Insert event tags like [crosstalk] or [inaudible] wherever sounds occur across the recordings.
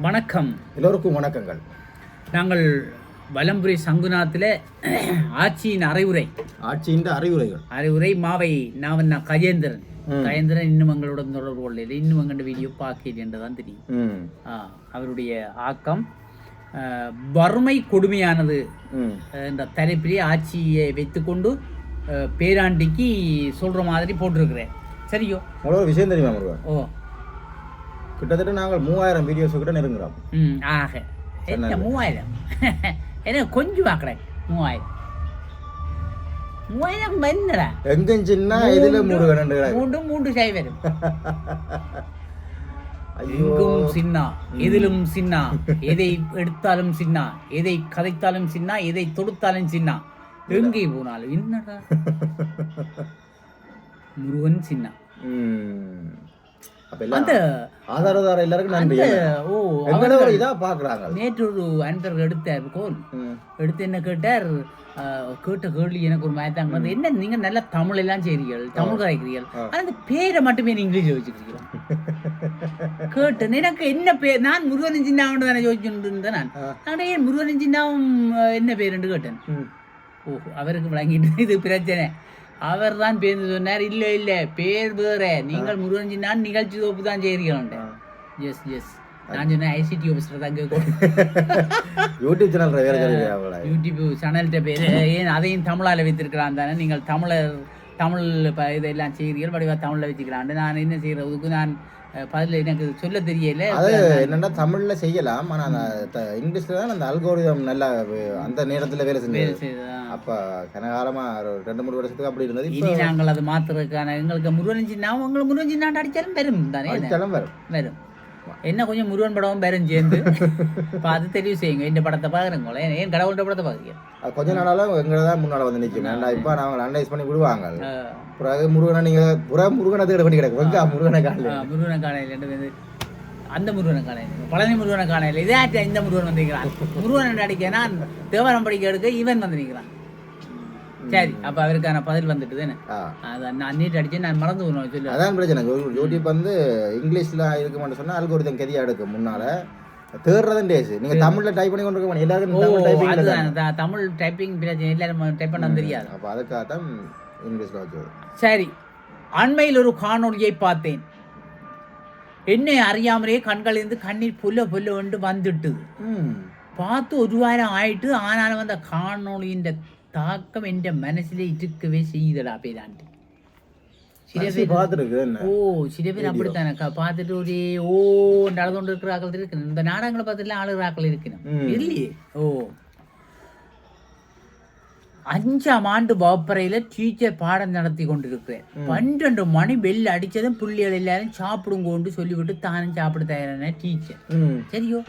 வணக்கம். எல்லோருக்கும் வணக்கங்கள். நாங்கள் வலம்புரி சங்குநாத்தில் ஆட்சியின் அறைவுரை ஆட்சியின் அறிவுரைகள் அறைவுரை மாவை நாவண்ணா கஜேந்திரன். ம். கஜேந்திரன் இன்னும் எங்களுடன் தொடர்பு கொள்ளல இன்னும் எங்கள்ட வீடியோ பார்க்கிறேன் என்றுதான் தெரியும். அவருடைய ஆக்கம் வறுமை கொடுமையானது என்ற தலைப்பிலே ஆட்சியை வைத்துக்கொண்டு பேராண்டிக்கு சொல்ற மாதிரி போட்டிருக்கிறேன். சரியோ? விஷயம் தெரியுமா ஓ. கிட்டத்தட்ட நாங்கள் மூவாயிரம் வீடியோஸ் கிட்ட நெருங்குறோம். ம் ஆக. என்ன மூவாயிரம்? [laughs] என்ன கொஞ்சம் பார்க்குறேன் மூவாயிரம். மூவாயிரம் என்னடா எங்கும் சின்ன இதுல முருகன் மூன்று மூன்று சைவரும் [laughs] எங்கும் சின்னா எதிலும் சின்னா [laughs] எதை எடுத்தாலும் சின்னா எதை கதைத்தாலும் சின்னா எதை தொடுத்தாலும் சின்னா. எங்கே போனாலும் என்னடா? முருகன் சின்னா. அந்த ஆதாரதார எல்லாருக்கும் நன்றி. அந்த ஓ எங்களை ஒரு இதா பாக்குறாங்க நேற்று ஒரு அன்பர் எடுத்தார் கோல். எடுத்து என்ன கேட்டார்? கேட்ட கேள்வி எனக்கு ஒரு மாதிரி தாங்க வந்து என்ன நீங்க நல்லா தமிழ் எல்லாம் செய்றீர்கள் தமிழ் கதைக்கிறீர்கள் ஆ. ஆனா இந்த பேரை மட்டுமே நீ இங்கிலீஷ்ல வச்சுக்கிறீங்க [laughs] கேட்டேன் எனக்கு என்ன பேர் நான் முருகன் சின்னாவும் தானே யோசிச்சுட்டு நான். நான் ஏன் முருகன் சின்னாவும் என்ன பேருன்னு கேட்டேன். ஓ அவருக்கு விளங்கிட்டு இது பிரச்சனை. அவர் தான் பேருந்து சொன்னார் இல்ல இல்ல பேர் வேற. நீங்கள் முருகன் சின்னான் நிகழ்ச்சி தோப்பு தான் செய்கிறீர்கள். ஆ. எஸ் எஸ் நான் சொன்னேன் ஐசிடி ஆஃபீஸர் தான் யூடியூப் சேனல் [laughs] வேற யூடியூப் சேனல்கிட்ட பேர் ஏன் அதையும் தமிழால் வைத்திருக்கிறான் தானே? நீங்கள் தமிழர் தமிழ் இதெல்லாம் செய்கிறீர்கள் வடிவா தமிழில் வச்சுக்கிறான் நான் என்ன செய்கிறதுக்கு நான் பதில் எனக்கு சொல்ல தெரியல. அது என்னன்னா தமிழ்ல செய்யலாம். ஆனா அந்த இங்கிலீஷ்ல தான் அந்த அல்கோரிதம் நல்லா அந்த நேரத்துல வேலை செஞ்சது. அப்ப கனகாலமா ஒரு ரெண்டு மூணு வருஷத்துக்கு அப்படி இருந்தது. இனி நாங்கள் அதை மாத்துறதுக்கான எங்களுக்கு முருகன் சின்ன உங்களுக்கு முருகன் சின்னாண்டு அடிச்சாலும் வரும் தானே? அடிச்சாலும் வரும். வரும். என்ன கொஞ்சம் முருகன் படமும் வரும் சேர்ந்து. பார்த்து தெரிவு செய்யுங்க. இந்த படத்தை பார்க்குறீங்களே ஏன் கடவுள்கிட்ட படத்தை பார்க்குறீங்க அது கொஞ்ச நாளாலும் எங்களை தான் முன்னால வந்து நிற்கும் ஏன்னா இப்ப அவங்க அனலைஸ் பண்ணி விடுவாங்க. பிறகு முருகனை நீங்க புற முருகனை தேட வேண்டி கிடக்கு. முருகனை காணல. முருகனை வந்து அந்த முருகனை காணையில் பழனி முருகனை காணையில் இதே இந்த முருகன் வந்திருக்கிறான். முருகன் அடிக்க நான் தேவாரம் படிக்க எடுக்க இவன் வந்து நிற்கிறான் சரி அப்ப அவருக்கான பதில் வந்துட்டு தானே நான் நீட் அடிச்சு நான் மறந்து சொல்லு. அதான் பிரச்சனை. யூடியூப் வந்து இங்கிலீஷ்ல இருக்க மாட்டேன் சொன்னா அல்கோரிதம் கெதியா எடுக்கும் முன்னால. தேடுறதும் டேஸ் நீங்க தமிழ்ல டைப் பண்ணி கொண்டு இருக்க மாட்டீங்க. எல்லாருக்கும் தமிழ் டைப்பிங் பிரச்சனை. எல்லாரும் டைப் பண்ண தெரியாது. அப்ப அதுக்காக தான் இங்கிலீஷ்ல வச்சது. சரி. அண்மையில் ஒரு காணொளியை பார்த்தேன். என்னை அறியாமலே கண்களிலிருந்து கண்ணீர் புல்ல புல்ல வந்து வந்துட்டுது. ம். பார்த்து ஒரு வாரம் ஆயிட்டு ஆனாலும் அந்த காணொளியின் தாக்கம் என் மனசிலே இருக்கவே செய்யுதடா பேராண்டி சில பேர் ஓ சில பேர் அப்படித்தானே க- பார்த்துட்டு ஒரே ஓ நடந்து இருக்கிற ஆக்கள் இருக்கணும் இந்த நாடகங்களை பார்த்துட்டுலாம் ஆளுகிற ஆக்கள் இருக்கணும். இல்லையே? ஓ. அஞ்சாம் ஆண்டு வகுப்பறையில டீச்சர் பாடம் நடத்தி கொண்டிருக்கிறேன். பன்னெண்டு மணி பெல் அடிச்சதும் பிள்ளைகள் எல்லாரும் சாப்பிடுங்கோண்டு சொல்லிவிட்டு தானும் சாப்பிட தயாரான டீச்சர் சரியோ?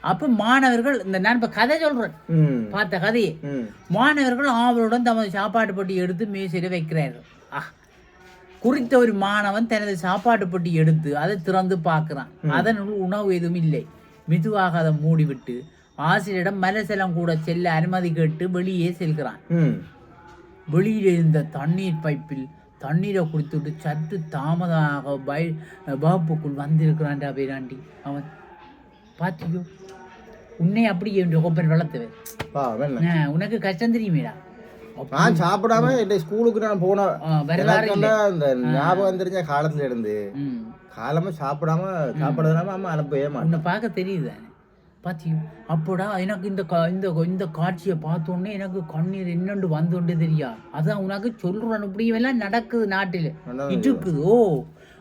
அப்ப மாணவர்கள் இந்த நான் இப்ப கதை சொல்றேன். ம். பார்த்த கதையை. மாணவர்கள் ஆவலுடன் தமது சாப்பாட்டு பெட்டி எடுத்து மேசையில் வைக்கிறார்கள். ஆ குறித்த ஒரு மாணவன் தனது சாப்பாட்டு பெட்டி எடுத்து அதை திறந்து பார்க்கிறான். அதனுள் உணவு எதுவும் இல்லை. மெதுவாக அதை மூடிவிட்டு ஆசிரியரிடம் மலசலம் கூட செல்ல அனுமதி கேட்டு வெளியே செல்கிறான். வெளியில் இருந்த தண்ணீர் பைப்பில் தண்ணீரை குடித்துவிட்டு சற்று தாமதமாக பை வகுப்புக்குள் வந்திருக்கிறான்டா பேராண்டி அவன் பாத்தியோ? உன்னை அப்படி என் கொப்பன் வளர்த்தவன் உனக்கு கஷ்டம் தெரியுமேடா. நான் சாப்பிடாம இந்த ஸ்கூலுக்கு நான் போன அந்த ஞாபகம் தெரிஞ்ச காலத்துல இருந்து. காலமா சாப்பிடாம சாப்பிடாம அம்மா அனுப்பவே மாட்டேன் பார்க்க தெரியுது பாத்தியோ அப்போடா எனக்கு இந்த கா- இந்த இந்த காட்சியை பார்த்தோன்னே எனக்கு கண்ணீர் என்னண்டு வந்தோண்டே தெரியா? அதான் உனக்கு சொல்றேன் இப்படியெல்லாம் நடக்குது நாட்டில். இருக்குது ஓ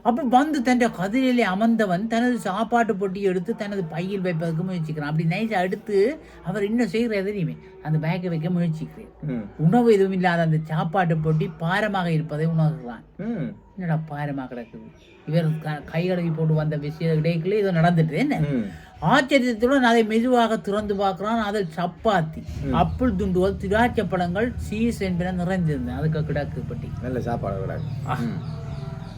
அப்ப வந்து தன் கதிரிலே அமர்ந்தவன் தனது சாப்பாட்டு பொட்டியை எடுத்து தனது பையில் வைப்பதற்கு முயற்சிக்கிறான். அப்படி நைஸா எடுத்து அவர் என்ன செய்கிற தெரியுமே? அந்த பேக்கை வைக்க முயற்சிக்கிறேன் உணவு எதுவும் இல்லாத அந்த சாப்பாட்டு பொட்டி பாரமாக இருப்பதை உணர்கிறான். என்னடா பாரமாக கிடக்குது? இவர் க- கை கழுவி போட்டு வந்த விஷய இடைக்குள்ள இது நடந்துட்டு என்ன? ஆச்சரியத்துடன் அதை மெதுவாக திறந்து பார்க்கிறான். அதில் சப்பாத்தி அப்புள் துண்டுகள் திராட்சை பழங்கள் சீஸ் என்பன நிறைந்திருந்தது அதுக்கு கிடக்கு பட்டி. நல்ல சாப்பாடு கூட ம்.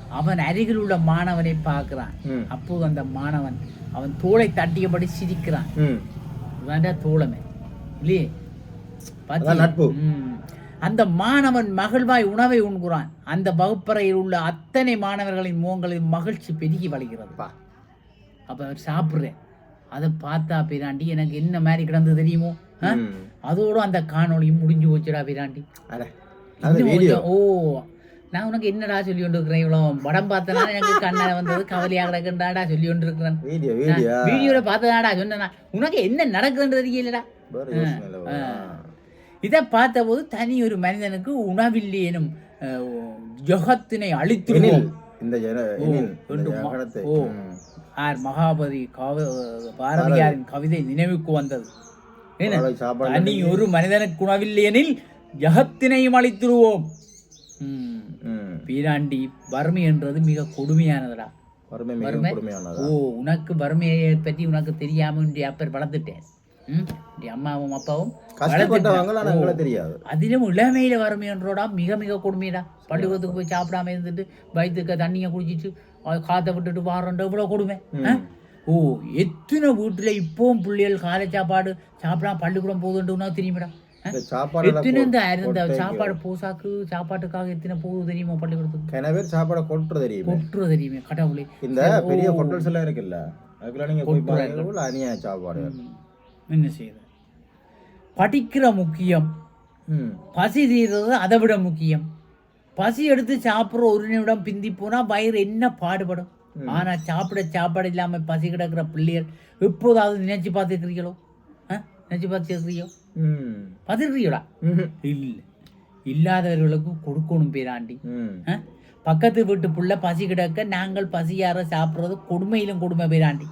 அவன் அருகில் உள்ள மாணவனை பார்க்கிறான். அப்போது அந்த மாணவன் அவன் தோளை தட்டியபடி சிரிக்கிறான். ம். வேண்டா தோழமை. இல்லையே? நட்பு. அந்த மாணவன் மகிழ்வாய் உணவை உண்கிறான். அந்த வகுப்பறையில் உள்ள அத்தனை மாணவர்களின் முகங்களில் மகிழ்ச்சி பெருகி வழிகிறது. பா. அப்ப அவர் சாப்பிட்றேன். அதை பார்த்தா பிராண்டி எனக்கு என்ன மாதிரி கிடந்தது தெரியுமோ. அதோட அந்த காணொளியும் முடிஞ்சு போச்சுடா பிராண்டி. ஓ நான் உனக்கு என்னடா சொல்லி கொண்டு இருக்கிறேன் இவ்வளோ படம் பார்த்தனா எனக்கு கண்ணால வந்தது கவலையாக கிடக்குண்டாடா சொல்லி கொண்டு இருக்கிறேன் வீடியோ. வீடியோ வீடியோல பார்த்ததாடா சொன்னேனா உனக்கு என்ன நடக்குதுன்னு தெரியலடா. இதை பார்த்தபோது தனி ஒரு மனிதனுக்கு உணவில்லை எனும் அஹ், யுகத்தினை அழித்துடுவோம் இந்த ஓ. ஆர் மகாபதி பாரதியாரின் கவிதை நினைவுக்கு வந்தது. தனி ஒரு மனிதனுக்கு உணவில்லை எனில் ஜகத்தினையும் பீராண்டி வறுமை என்றது மிக கொடுமையானதுடா. வறுமை ஓ உனக்கு வறுமையை பற்றி உனக்கு தெரியாம இன்றைய அப்பர் வளர்த்துட்டேன். அம்மாவும் அப்பாவும் அதிலும் இளமையில வறுமைன்றோடா மிக மிக கொடுமைடா. பள்ளிக்கூடத்துக்கு போய் சாப்பிடாம இருந்துட்டு வயிற்றுக்கு தண்ணியை குடிச்சிட்டு காற்றை விட்டுட்டு வாரண்ட இவ்வளோ கொடுமை? ஓ எத்தனை வீட்டுல இப்பவும் பிள்ளைகள் காலை சாப்பாடு சாப்பிடாம பள்ளிக்கூடம் போகுதுன்னு உனக்கு தெரியுமாடா. எத்தனை இந்த இந்த சாப்பாடு போசாக்கு சாப்பாட்டுக்காக எத்தனை போகுது தெரியுமா பள்ளிக்கூடத்துக்கு? சாப்பாடை கொட்டுறது தெரியுமே. கொட்டுறது தெரியுமே கடவுளே. இந்த பெரிய ஹோட்டல்ஸ் எல்லாம் இருக்குல்ல அதுக்கெல்லாம் நீங்க போய் பாருங்க எவ்வளவு அநியாய சாப்பாடு. ம். என்ன செய்யுது படிக்கிற முக்கியம். பசி தீர்றது அதை விட முக்கியம். பசி எடுத்து சாப்பிட்ற ஒரு நிமிடம் பிந்தி போனா வயிறு என்ன பாடுபடும்? ஆனா சாப்பிட சாப்பாடு இல்லாம பசி கிடக்கிற பிள்ளைகள் எப்போதாவது நினைச்சு பார்த்துருக்கிறீங்களோ? நினைச்சு. பார்த்துருக்கிறீங்களா ம்ஹும். இல்லை. இல்லாதவர்களுக்கு கொடுக்கணும் பேராண்டி? பக்கத்து வீட்டு புள்ள பசி கிடக்க நாங்கள் பசியார சாப்பிட்றது கொடுமையிலும் கொடுமை பேராண்டி.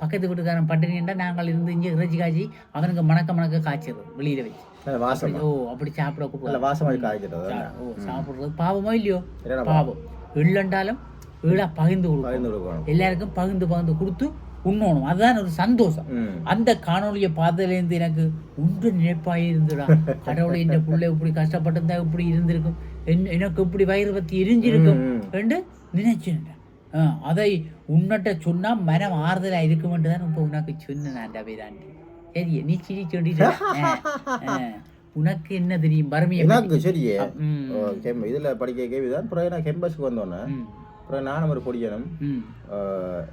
பக்கத்து வீட்டுக்காரன் பட்டினின்றா நாங்கள் இருந்து இங்கே இறைச்சி காய்ச்சி அவனுக்கு மணக்க மணக்க காய்ச்சிடுறது வெளியில வச்சு. ஓ அப்படி சாப்பிட காய்க்கிறது ஓ சாப்பிடுறது. பாவமோ இல்லையோ? பாவம். இல்லைன்றாலும் ஈழா பகிர்ந்து கொடுக்கணும். எல்லாருக்கும் பகிர்ந்து பகிர்ந்து கொடுத்து உண்ணணும். அதுதான் ஒரு சந்தோஷம். அந்த காணொளியை பார்த்ததுலேருந்து எனக்கு ஒன்று நினைப்பாயே இருந்துடா [laughs] கடவுளை இந்த புள்ள இப்படி கஷ்டப்பட்டிருந்தா இப்படி இருந்திருக்கும். என்- எனக்கு இப்படி வயிறு பத்தி எரிஞ்சிருக்கும். என்று நினைச்சேன் ஆ, அதை உன்னட்ட சொன்னா மனம் ஆறுதலா இருக்குமென்று தான் இப்போ உனக்கு சொன்னேன் அபிராண்டி சரி நீ சிரி சொல்லிட்டு உனக்கு என்ன தெரியும்? வறுமையை? எனக்கு சரியே. இதுல படிக்க கேவிதான் பிறகு நான் கெம்பஸுக்கு வந்தோன்னே அப்புறம் நானும் ஒரு பொடியனும்.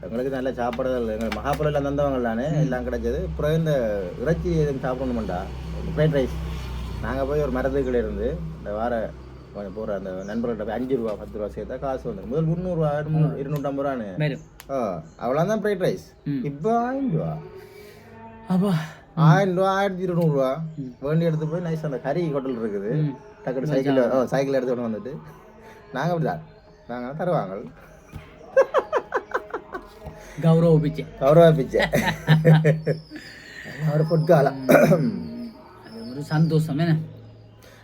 எங்களுக்கு நல்ல சாப்பாடுகள் எங்கள் மகாபுரியில் தந்தவங்க தானே எல்லாம் கிடைச்சது. அப்புறம் இந்த இறைச்சி எதுவும் சாப்பிடணுமெண்டா ஃப்ரைட் ரைஸ் நாங்கள் போய் ஒரு மரத்துக்குள்ள இருந்து இந்த வார போகிற அந்த நண்பர்கள்ட்ட போய் அஞ்சு ரூபா பத்து ரூபா சேர்த்தா காசு வந்து முதல் முந்நூறுரூவா இருநூற்றம்பது ரூபான்னு. ஆ அவ்வளோதான் ஃப்ரைட் ரைஸ். இப்போ ஆயிரம் ரூபா. அப்பா. ஆயிரம் ரூபா ஆயிரத்தி இருநூறுவா வேண்டி எடுத்து போய் நைஸ் அந்த கறி ஹோட்டல் இருக்குது. டக்குனு சைக்கிள் ஓ சைக்கிள் எடுத்து கொண்டு வந்துட்டு. நாங்கள் அப்படி தான் நாங்கள் தருவாங்க கௌரவ பிச்சை கௌரவ பிச்சை ஒரு பொற்காலம் அது ஒரு சந்தோஷம் என்ன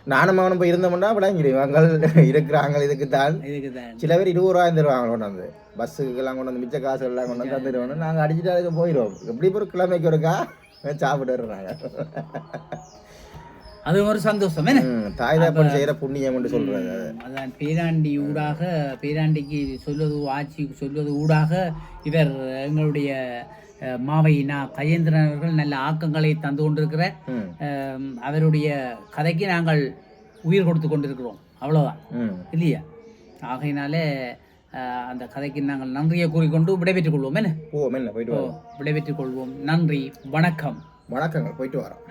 நானும் அவனும் போய் இருந்தோம்னா விளங்கிடுவாங்க இருக்கிறாங்க இதுக்கு தான் இதுக்கு தான் சில பேர் இருபது ரூபாய் தருவாங்க கொண்டு வந்து பஸ்ஸுக்கெல்லாம் கொண்டு வந்து மிச்ச காசு எல்லாம் கொண்டு வந்து தந்துடுவோம் நாங்கள் அடிச்சுட்டு அதுக்கு போயிடுவோம் எப்படி ஒரு கிழமைக்கு ஒருக்கா சாப்பிட்டு வர்றாங்க அது ஒரு சந்தோஷம் தாய் தகப்பன் செய்யற புண்ணியம் என்று சொல்றாங்க அதான் பேராண்டி ஊடாக பேராண்டிக்கு சொல்வது ஆட்சி சொல்வது ஊடாக இவர் எங்களுடைய அஹ், மாவையினா கஜேந்திரன் அவர்கள் நல்ல ஆக்கங்களை தந்து கொண்டிருக்கிற அவருடைய கதைக்கு நாங்கள் உயிர் கொடுத்து கொண்டிருக்கிறோம். அவ்வளோதான் இல்லையா? ஆகையினால அந்த கதைக்கு நாங்கள் நன்றியை கூறிக்கொண்டு விடைபெற்றுக் கொள்வோம் என்ன? விடைபெற்றுக் கொள்வோம். நன்றி வணக்கம். வணக்கங்கள் போயிட்டு வரோம்.